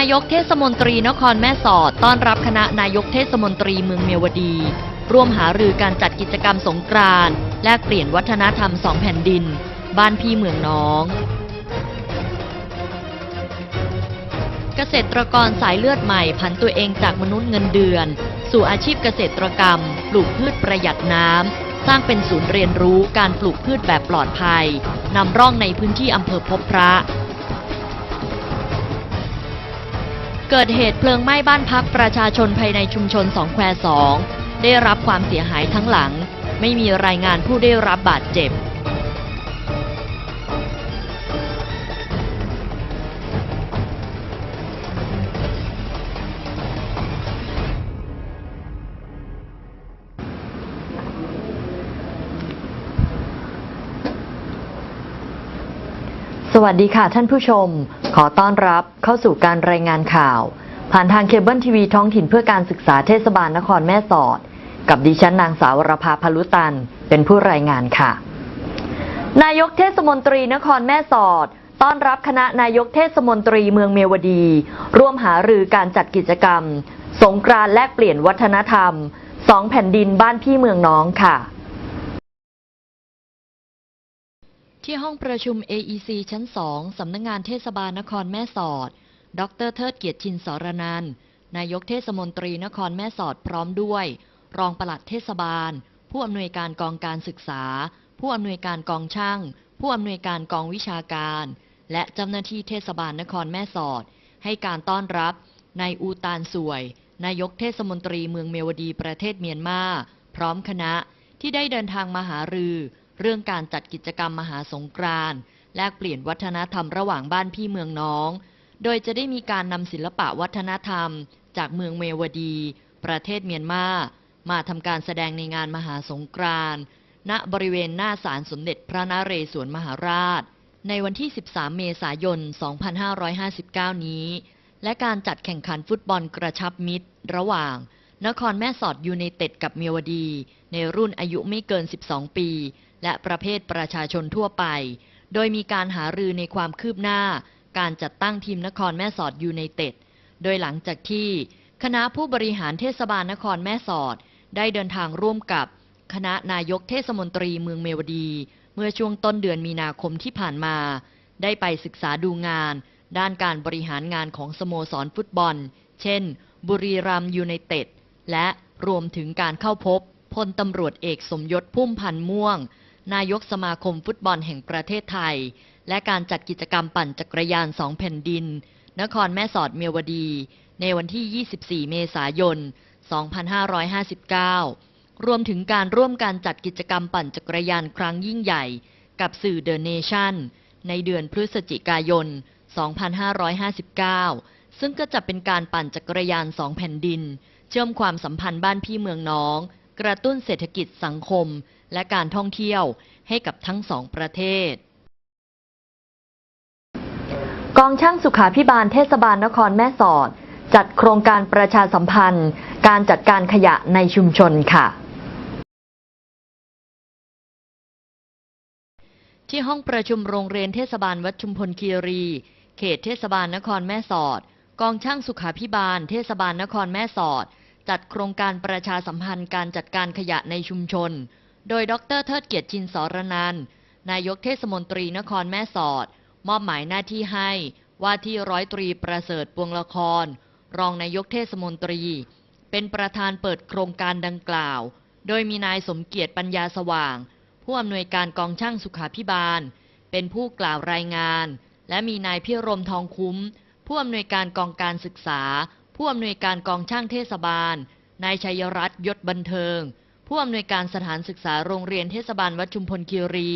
ายกเทศมนตรีนครแม่สอดต้อนรับคณะนายกเทศมนตรีเมืองเมียวดี ร่วมหารือการจัดกิจกรรมสงกรานต์แลกเปลี่ยนวัฒนธรรมสองแผ่นดิน บ้านพี่เมืองน้อง เกษตรกรสายเลือดใหม่ผันตัวเองจากมนุษย์เงินเดือน สู่อาชีพเกษตรกรรม ปลูกพืชประหยัดน้ำสร้างเป็นศูนย์เรียนรู้การปลูกพืชแบบปลอดภัยนำร่องในพื้นที่อำเภอพบพระ เกิดเหตุเพลิงไหม้บ้านพักประชาชนภายในชุมชนสองแควสองได้รับความเสียหายทั้งหลัง ไม่มีรายงานผู้ได้รับบาดเจ็บสวัสดีค่ะท่านผู้ชม ขอต้อนรับเข้าสู่การรายงานข่าว ผ่านทางเคเบิลทีวีท้องถิ่นเพื่อการศึกษาเทศบาลนครแม่สอด กับดิฉันนางสาวรภาพลุตัน เป็นผู้รายงานค่ะ นายกเทศมนตรีนครแม่สอด ต้อนรับคณะนายกเทศมนตรีเมืองเมียวดี ร่วมหารือการจัดกิจกรรม สงกรานต์แลกเปลี่ยนวัฒนธรรมสองแผ่นดินบ้านพี่เมืองน้องค่ะ ที่ห้องประชุม AEC ชั้น 2 สำนักงงานเทศบาลนครแม่สอด ดรเทิดเกียรติชินสรนันนายกเทศมนตรีนครแม่สอดพร้อมด้วย รองปลัดเทศบาล ผู้อำนวยการกองการศึกษา ผู้อำนวยการกองช่าง ผู้อำนวยการกองวิชาการ และเจ้าหน้าที่เทศบาลนครแม่สอด ให้การต้อนรับนายอูตานสวย นายกเทศมนตรีเมืองเมียวดีประเทศเมียนมา พร้อมคณะที่ได้เดินทางมาหารือ เรื่องการจัดกิจกรรมมหาสงกรานต์แลกเปลี่ยนวัฒนธรรมระหว่างบ้านพี่เมืองน้อง โดยจะได้มีการนำศิลปะวัฒนธรรม จากเมืองเมวดี ประเทศเมียนมา มาทำการแสดงในงานมหาสงกรานต์ณบริเวณหน้าศาลสมเด็จพระนเรศวรมหาราช ในวันที่ 13 เมษายน 2559 นี้ และการจัดแข่งขันฟุตบอลกระชับมิตร ระหว่าง นครแม่สอดยูไนเต็ดกับเมียวดี ในรุ่นอายุไม่เกิน 12 ปี และประเภทประชาชนทั่วไป โดยมีการหารือในความคืบหน้า การจัดตั้งทีมนครแม่สอดยูไนเต็ด โดยหลังจากที่คณะผู้บริหารเทศบาลนครแม่สอด ได้เดินทางร่วมกับคณะนายกเทศมนตรีเมืองเมวดี เมื่อช่วงต้นเดือนมีนาคมที่ผ่านมา ได้ไปศึกษาดูงาน ด้านการบริหารงานของสโมสรฟุตบอล เช่น บุรีรัมย์ยูไนเต็ด และรวมถึงการเข้าพบพลตำรวจเอกสมยศพุ่มพันธ์ม่วง นายกสมาคมฟุตบอลแห่งประเทศไทย และการจัดกิจกรรมปั่นจักรยานสองแผ่นดิน นครแม่สอดเมียวดี ในวันที่ 24 เมษายน 2559 รวมถึงการร่วมการจัดกิจกรรมปั่นจักรยานครั้งยิ่งใหญ่ กับสื่อเดอะเนชั่นในเดือนพฤศจิกายน 2559 ซึ่งก็จะเป็นการปั่นจักรยานสองแผ่นดิน เชื่อมความสัมพันธ์บ้านพี่เมืองน้อง กระตุ้นเศรษฐกิจสังคม และการท่องเที่ยวให้กับทั้งสองประเทศ กองช่างสุขาพิบาลเทศบาลนครแม่สอด จัดโครงการประชาสัมพันธ์ การจัดการขยะในชุมชนค่ะที่ห้องประชุมโรงเรียนเทศบาลวัดชุมพลคีรี เขตเทศบาลนครแม่สอด กองช่างสุขาพิบาล เทศบาลนครแม่สอด จัดโครงการประชาสัมพันธ์การจัดการขยะในชุมชน โดยดรเทิดเกียรติชินสรนันนายกเทศมนตรีนครแม่สอด มอบหมายหน้าที่ให้ว่าที่ร้อยตรีประเสริฐปวงละคร รองนายกเทศมนตรี เป็นประธานเปิดโครงการดังกล่าว โดยมีนายสมเกียรติปัญญาสว่าง ผู้อำนวยการกองช่างสุขาพิบาล เป็นผู้กล่าวรายงาน และมีนายพิรมทองคุ้ม ผู้อำนวยการกองการศึกษา ผู้อำนวยการกองช่างเทศบาล นายชัยรัตน์ยศบันเทิง ผู้อำนวยการสถานศึกษาโรงเรียนเทศบาลวัดชุมพลคีรี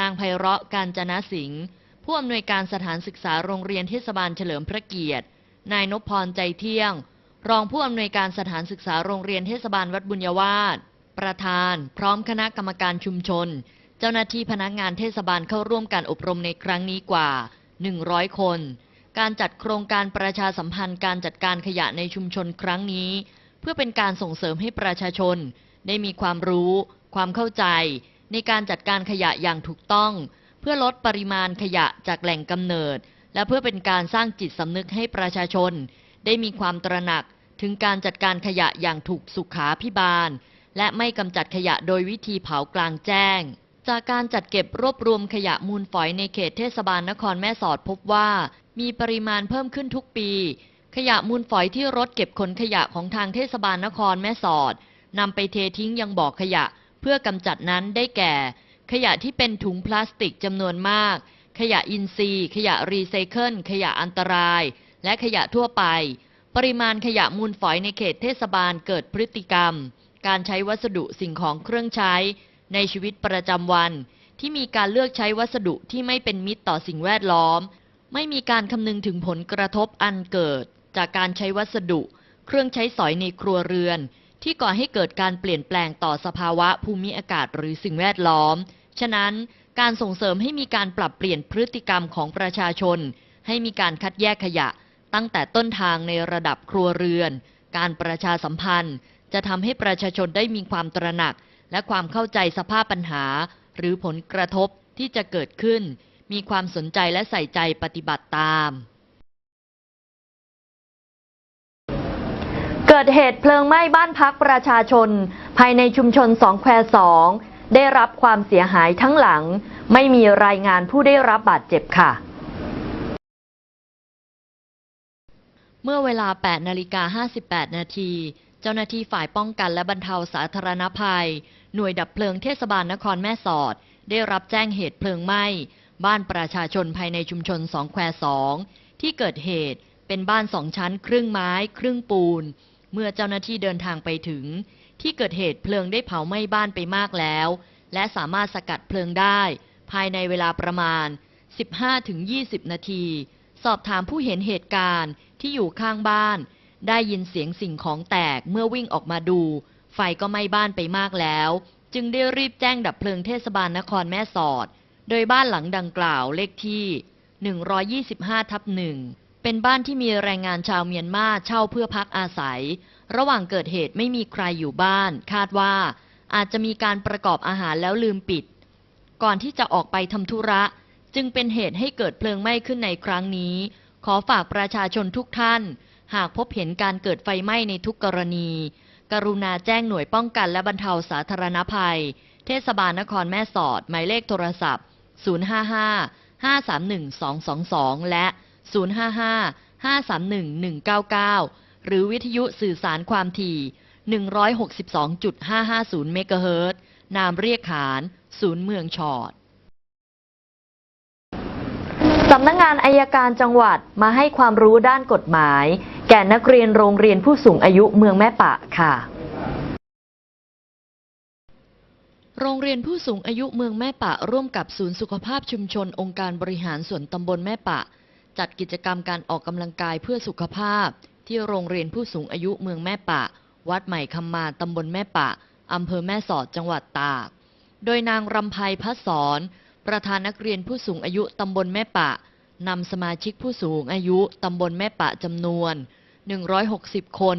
นางไพเราะการจนะสิงห์ผู้อำนวยการสถานศึกษาโรงเรียนเทศบาลเฉลิมพระเกียรติ นายนพพรใจเที่ยง รองผู้อำนวยการสถานศึกษาโรงเรียนเทศบาลวัดบุญยวาสประธาน พร้อมคณะกรรมการชุมชน เจ้าหน้าที่พนักงานเทศบาลเข้าร่วมการอบรมในครั้งนี้กว่า 100 คน การจัดโครงการประชาสัมพันธ์การจัดการขยะในชุมชนครั้งนี้ เพื่อเป็นการส่งเสริมให้ประชาชน ได้มีความรู้ ความเข้าใจ ในการจัดการขยะอย่างถูกต้อง เพื่อลดปริมาณขยะจากแหล่งกำเนิด และเพื่อเป็นการสร้างจิตสำนึกให้ประชาชน ได้มีความตระหนักถึงการจัดการขยะอย่างถูกสุขาพิบาล และไม่กำจัดขยะโดยวิธีเผากลางแจ้ง จากการจัดเก็บรวบรวมขยะมูลฝอยในเขตเทศบาลนครแม่สอดพบว่า มีปริมาณเพิ่มขึ้นทุกปี ขยะมูลฝอยที่รถเก็บขนขยะของทางเทศบาลนครแม่สอด นำไปเททิ้งยังบ่อขยะ เพื่อกำจัดนั้นได้แก่ ขยะที่เป็นถุงพลาสติกจำนวนมาก ขยะอินทรีย์ ขยะรีไซเคิล ขยะอันตราย และขยะทั่วไป ปริมาณขยะมูลฝอยในเขตเทศบาลเกิดพฤติกรรม การใช้วัสดุสิ่งของเครื่องใช้ ในชีวิตประจำวัน ที่มีการเลือกใช้วัสดุที่ไม่เป็นมิตรต่อสิ่งแวดล้อม ไม่มีการคำนึงถึงผลกระทบอันเกิด จากการใช้วัสดุ เครื่องใช้สอยในครัวเรือน ที่ก่อให้เกิดการเปลี่ยนแปลงต่อสภาวะภูมิอากาศหรือสิ่งแวดล้อม ฉะนั้นการส่งเสริมให้มีการปรับเปลี่ยนพฤติกรรมของประชาชน ให้มีการคัดแยกขยะ ตั้งแต่ต้นทางในระดับครัวเรือน การประชาสัมพันธ์ จะทำให้ประชาชนได้มีความตระหนัก และความเข้าใจสภาพปัญหา หรือผลกระทบที่จะเกิดขึ้น มีความสนใจและใส่ใจปฏิบัติตาม เกิดเหตุเพลิงไหม้บ้านพักประชาชน ภายในชุมชนสองแควสองได้รับความเสียหายทั้งหลัง ไม่มีรายงานผู้ได้รับบาดเจ็บค่ะ เมื่อเวลา 8 นาฬิกา 58 นาที เจ้าหน้าที่ฝ่ายป้องกันและบรรเทาสาธารณภัย หน่วยดับเพลิงเทศบาลนครแม่สอด ได้รับแจ้งเหตุเพลิงไหม้ บ้านประชาชนภายในชุมชนสองแควสองที่เกิดเหตุเป็นบ้านสองชั้นครึ่งไม้ ครึ่งปูน เมื่อเจ้าหน้าที่เดินทางไปถึง ที่เกิดเหตุเพลิงได้เผาไหม้บ้านไปมากแล้ว และสามารถสกัดเพลิงได้ ภายในเวลาประมาณ 15-20 นาที สอบถามผู้เห็นเหตุการณ์ที่อยู่ข้างบ้าน ได้ยินเสียงสิ่งของแตกเมื่อวิ่งออกมาดู ไฟก็ไหม้บ้านไปมากแล้ว จึงได้รีบแจ้งดับเพลิงเทศบาลนครแม่สอด โดยบ้านหลังดังกล่าวเลขที่ 125ทับหนึ่ง เป็นบ้านที่มีแรงงานชาวเมียนมาเช่าเพื่อพักอาศัย ระหว่างเกิดเหตุไม่มีใครอยู่บ้าน คาดว่า อาจจะมีการประกอบอาหารแล้วลืมปิด ก่อนที่จะออกไปทำธุระ จึงเป็นเหตุให้เกิดเพลิงไหม้ขึ้นในครั้งนี้ ขอฝากประชาชนทุกท่าน หากพบเห็นการเกิดไฟไหม้ในทุกกรณี กรุณาแจ้งหน่วยป้องกันและบรรเทาสาธารณภัย เทศบาลนครแม่สอด หมายเลขโทรศัพท์ 055 531 222 และ 055 531 199 หรือวิทยุสื่อสารความถี่ 162.550 เมกะเฮิรตซ์นามเรียกขาน ศูนย์เมืองชอดสำนักงงานอายการจังหวัดมาให้ความรู้ด้านกฎหมาย แก่นักเรียนโรงเรียนผู้สูงอายุเมืองแม่ปะค่ะ โรงเรียนผู้สูงอายุเมืองแม่ปะร่วมกับศูนย์สุขภาพชุมชนองค์การบริหารส่วนตำบลแม่ปะ จัดกิจกรรมการออกกำลังกายเพื่อสุขภาพ ที่โรงเรียนผู้สูงอายุเมืองแม่ปะ วัดใหม่คำมาตำบลแม่ปะอำเภอแม่สอดจังหวัดตาก โดยนางรำไพพัฒสอนประธานนักเรียนผู้สูงอายุตำบลแม่ปะนำสมาชิกผู้สูงอายุตำบลแม่ปะจำนวน 160 คน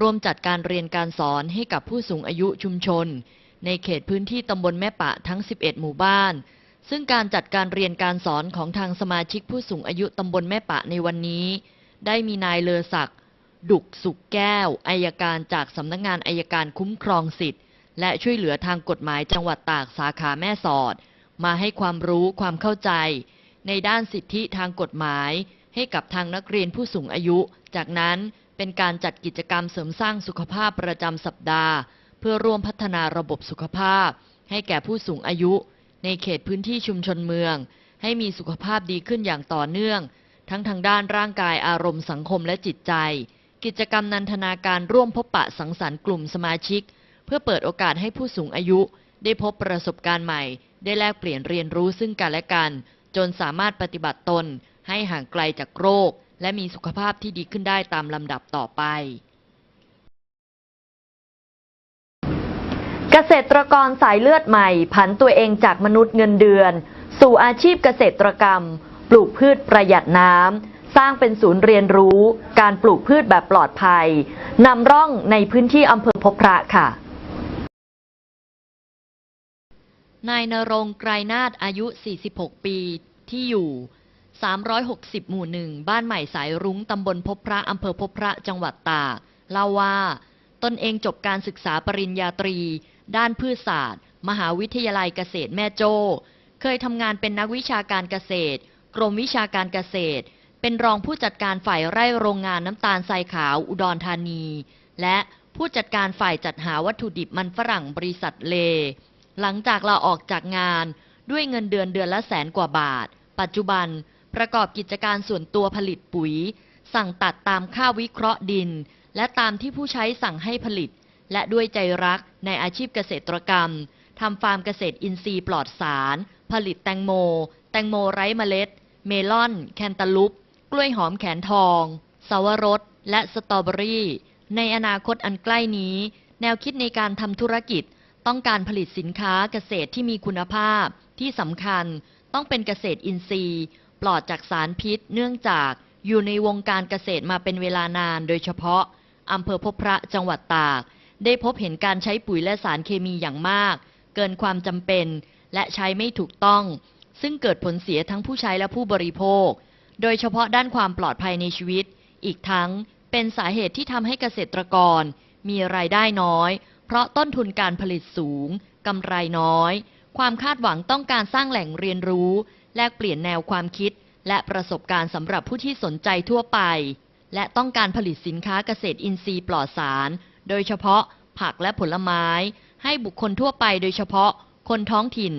ร่วมจัดการเรียนการสอนให้กับผู้สูงอายุชุมชน ในเขตพื้นที่ตำบลแม่ปะทั้ง 11 หมู่บ้าน ซึ่งการจัดการเรียนการสอนของทางสมาชิกผู้สูงอายุตำบลแม่ปะในวันนี้ ได้มีนายเลอศักดิ์ดุกสุกแก้วอายการจากสำนักงานอายการคุ้มครองสิทธิ์ และช่วยเหลือทางกฎหมายจังหวัดตากสาขาแม่สอด มาให้ความรู้ความเข้าใจ ในด้านสิทธิทางกฎหมาย ให้กับทางนักเรียนผู้สูงอายุ จากนั้นเป็นการจัดกิจกรรมเสริมสร้างสุขภาพประจำสัปดาห์ เพื่อร่วมพัฒนาระบบสุขภาพ ให้แก่ผู้สูงอายุ ในเขตพื้นที่ชุมชนเมือง ให้มีสุขภาพดีขึ้นอย่างต่อเนื่อง ทั้งทางด้านร่างกายอารมณ์สังคมและจิตใจ กิจกรรมนันทนาการร่วมพบปะสังสรรค์กลุ่มสมาชิก เพื่อเปิดโอกาสให้ผู้สูงอายุ ได้พบประสบการณ์ใหม่ ได้แลกเปลี่ยนเรียนรู้ซึ่งกันและกัน จนสามารถปฏิบัติตน ให้ห่างไกลจากโรค และมีสุขภาพที่ดีขึ้นได้ตามลำดับต่อไป เกษตรกรสายเลือดใหม่ผันตัวเองจากมนุษย์เงินเดือน สู่อาชีพเกษตรกรรม ปลูกพืชประหยัดน้ำสร้างเป็นศูนย์เรียนรู้ การปลูกพืชแบบปลอดภัยนำร่องในพื้นที่อำเภอพบพระค่ะนายนรงไกรนาฏอายุ 46 ปีที่อยู่ 360 หมู่หนึ่ง บ้านใหม่สายรุ้ง ตำบลพบพระ อำเภอพบพระ จังหวัดตาก เล่าว่า ตนเองจบการศึกษาปริญญาตรี ด้านพืชศาสตร์ มหาวิทยาลัยเกษตรแม่โจ้ เคยทำงานเป็นนักวิชาการเกษตร กรมวิชาการเกษตร เป็นรองผู้จัดการฝ่ายไร่โรงงานน้ำตาลทรายขาวอุดรธานี และผู้จัดการฝ่ายจัดหาวัตถุดิบมันฝรั่งบริษัทเล หลังจากลาออกจากงานด้วยเงินเดือนเดือนละแสนกว่าบาท ปัจจุบันประกอบกิจการส่วนตัวผลิตปุ๋ย สั่งตัดตามค่าวิเคราะห์ดิน และตามที่ผู้ใช้สั่งให้ผลิต และด้วยใจรักในอาชีพเกษตรกรรมทำฟาร์มเกษตรอินทรีย์ปลอดสาร ผลิตแตงโม แตงโมไร้เมล็ด เมลอน แคนตาลูป กล้วยหอมแขนทอง สวรส และสตรอเบอรี่ ในอนาคตอันใกล้นี้ แนวคิดในการทำธุรกิจ ต้องการผลิตสินค้าเกษตรที่มีคุณภาพ ที่สำคัญต้องเป็นเกษตรอินทรีย์ ปลอดจากสารพิษ เนื่องจากอยู่ในวงการเกษตรมาเป็นเวลานาน โดยเฉพาะอำเภอพบพระจังหวัดตาก ได้พบเห็นการใช้ปุ๋ยและสารเคมีอย่างมาก เกินความจำเป็น และใช้ไม่ถูกต้อง ซึ่งเกิดผลเสียทั้งผู้ใช้และผู้บริโภค โดยเฉพาะด้านความปลอดภัยในชีวิต อีกทั้งเป็นสาเหตุที่ทำให้เกษตรกร มีรายได้น้อย เพราะต้นทุนการผลิตสูงกำไรน้อย ความคาดหวังต้องการสร้างแหล่งเรียนรู้ แลกเปลี่ยนแนวความคิด และประสบการณ์สำหรับผู้ที่สนใจทั่วไป และต้องการผลิตสินค้าเกษตรอินทรีย์ปลอดสาร โดยเฉพาะผักและผลไม้ ให้บุคคลทั่วไปโดยเฉพาะคนท้องถิ่น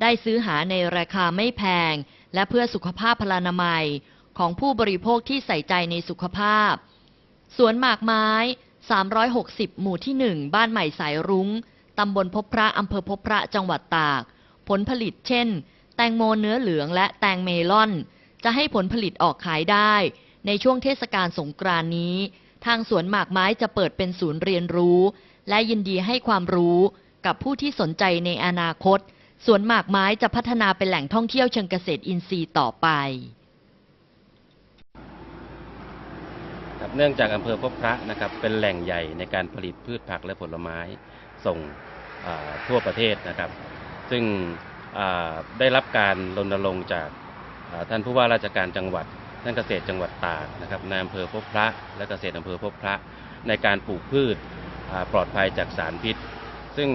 ได้ซื้อหาในราคาไม่แพง และเพื่อสุขภาพพลานามัย ของผู้บริโภคที่ใส่ใจในสุขภาพ สวนหมากไม้ 360 หมู่ที่ 1 บ้านใหม่สายรุง้ง ตำบลพบพระอำเภอพบพระจังหวัดตาก ผลผลิตเช่น แตงโมเนื้อเหลืองและแตงเมลอน จะให้ผลผลิตออกขายได้ ในช่วงเทศกาลสงกรานนี้ ทางสวนหมากไม้จะเปิดเป็นศูนย์เรียนรู้ และยินดีให้ความรู้กับผู้ที่สนใจในอนาคต สวนหมากไม้จะพัฒนาเป็นแหล่งท่องเที่ยวเชิงเกษตรอินทรีย์ต่อไปครับเนื่องจากอำเภอพบพระนะครับเป็นแหล่งใหญ่ในการผลิตพืชผักและผลไม้ส่งทั่วประเทศนะครับ ซึ่งได้รับการรณรงค์จากท่านผู้ว่าราชการจังหวัด ท่านเกษตรจังหวัดตากนะครับในอำเภอพบพระ และเกษตรอำเภอพบพระ ในการปลูกพืชปลอดภัยจากสารพิษ ซึ่ง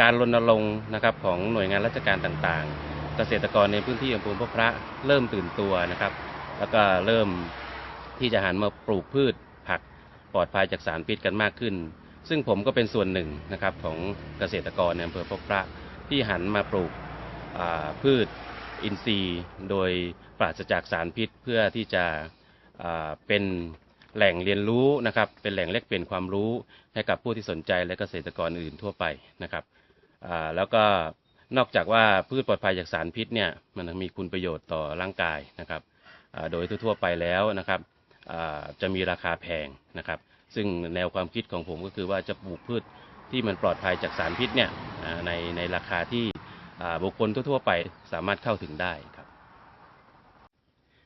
การรณรงค์นะครับของหน่วยงานราชการต่างๆ เกษตรกรในพื้นที่อำเภอพบพระเริ่มตื่นตัวนะครับ แล้วก็เริ่มที่จะหันมาปลูกพืชผักปลอดภัยจากสารพิษกันมากขึ้น ซึ่งผมก็เป็นส่วนหนึ่งนะครับของเกษตรกรในอำเภอพบพระที่หันมาปลูกพืช อินทรีย์ โดยปราศจากสารพิษเพื่อที่จะเป็นแหล่งเรียนรู้นะครับ เป็นแหล่งแลกเปลี่ยนความรู้ให้กับผู้ที่สนใจและเกษตรกรอื่นทั่วไปนะครับแล้วก็นอกจากว่าพืชปลอดภัยจากสารพิษเนี่ยมันมีคุณประโยชน์ต่อร่างกายนะครับโดยทั่วไปแล้วนะครับจะมีราคาแพงนะครับ ซึ่งแนวความคิดของผมก็คือว่าจะปลูกพืชที่มันปลอดภัยจากสารพิษเนี่ยในในราคาที่ บุคคลทั่วๆไปสามารถเข้าถึงได้ครับ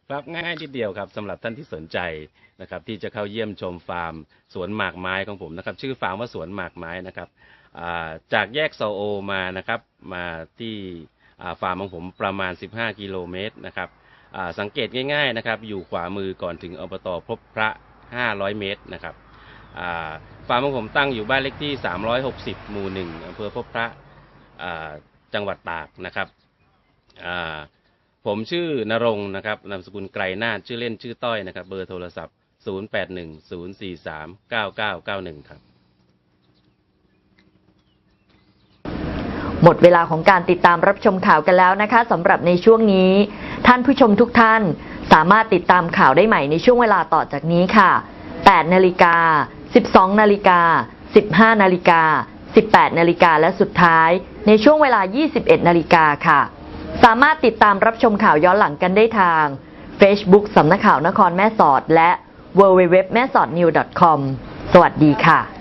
ครับง่ายนิดเดียวครับสำหรับท่านที่สนใจนะครับ ที่จะเข้าเยี่ยมชมฟาร์ม สวนหมากไม้ของผมนะครับ ชื่อฟาร์มว่าสวนหมากไม้นะครับจากแยกโซโอมานะครับ มาที่ฟาร์มของผมประมาณ 15 กิโลเมตรนะครับสังเกตง่าย ๆนะครับ อยู่ขวามือก่อนถึงอบตพบพระ 500 เมตรนะครับฟาร์มของผมตั้งอยู่บ้านเลขที่ 360 หมู่หนึ่งอำเภอพบพระ จังหวัดตากนะครับผมชื่อนรงค์นะครับนามสกุลไกรนาชื่อเล่นชื่อต้อยนะครับ เบอร์โทรศัพท์ 0810439991 ครับ หมดเวลาของการติดตามรับชมข่าวกันแล้วนะคะสำหรับในช่วงนี้ ท่านผู้ชมทุกท่านสามารถติดตามข่าวได้ใหม่ในช่วงเวลาต่อจากนี้ค่ะ 8นาฬิกา 12นาฬิกา 15นาฬิกา 18 นาฬิกาและสุดท้าย ในช่วงเวลา 21 นาฬิกาค่ะ สามารถติดตามรับชมข่าวย้อนหลังกันได้ทาง Facebook สำนักข่าวนครแม่สอด และ w w w แม่สอด new com สวัสดีค่ะ